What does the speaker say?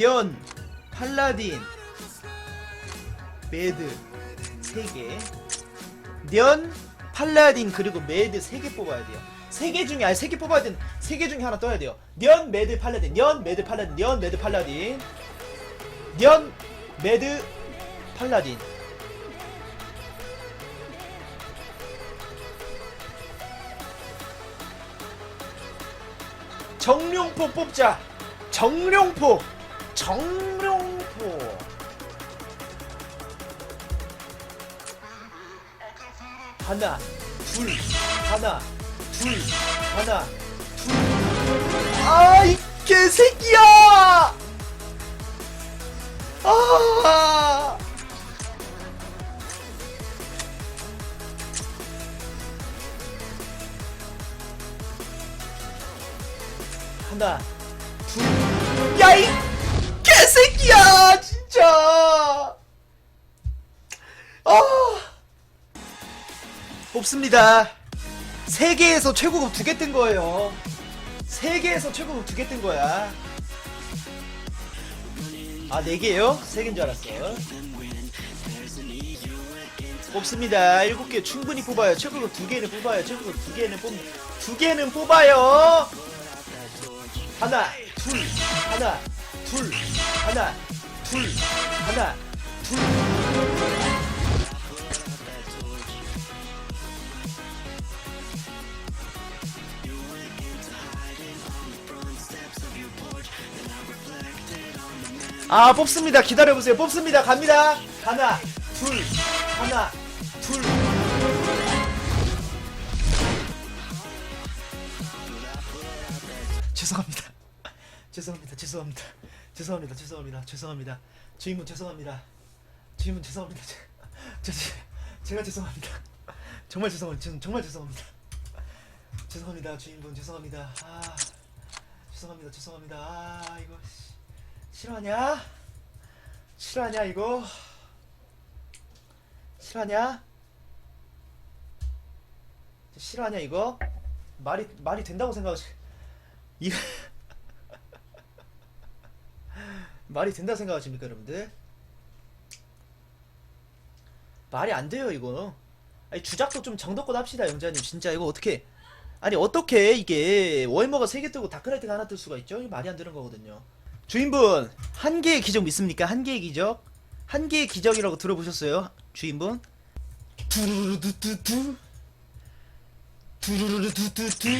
년 팔라딘 매드 3개. 년 팔라딘 그리고 매드 3개 뽑아야 돼요. 3개 중에 아니 3개 뽑아야 되는 3개 중에 하나 떠야 돼요. 년 매드 팔라딘. 년 매드 팔라딘. 년 매드 팔라딘. 년 매드 팔라딘. 정룡포 뽑자. 정룡포 정룡포. 하나 둘 하나 둘 하나 둘아이 개새끼야! 아! 하나 둘 야이 개새끼야 진짜. 아. 뽑습니다. 세계에서 최고급 두 개 뜬 거예요. 세계에서 최고급 두 개 뜬 거야. 아 네 개요? 세 개인 줄 알았어 뽑습니다. 일곱 개 충분히 뽑아요. 최고급 두 개는 뽑아요. 최고급 두 개는 뽑, 두 개는 뽑아요. 하나, 둘, 하나, 둘, 하나, 둘, 하나, 둘. 아 뽑습니다 기다려보세요 뽑습니다 갑니다 하나 둘 하나 둘 죄송합니다. 죄송합니다. 죄송합니다. 죄송합니다. 죄송합니다. 죄송합니다. 주인분 죄송합니다. 주인분 죄송합니다. 제, 제, 제, 제가 죄송합니다. 정말 죄송합니다. 죄송- 정말 죄송합니다. 죄송합니다. 주인분 죄송합니다. 아 죄송합니다. 죄송합니다. 아 이거 씨, 싫어하냐? 싫어하냐 이거? 싫어하냐? 싫어하냐 이거? 말이 말이 된다고 생각하시? 이 말이 된다 생각하십니까 여러분들? 말이 안 돼요 이거 아니 주작도 좀 정도껏 합시다 영자님 진짜 이거 어떻게 아니 어떻게 이게 월머가 3개 뜨고 다크라이트가 하나 뜰 수가 있죠? 이거 말이 안 되는 거거든요 주인분 한 개의 기적 믿습니까? 한 개의 기적? 한 개의 기적이라고 들어보셨어요? 주인분? 두루루두두두 두루루두두두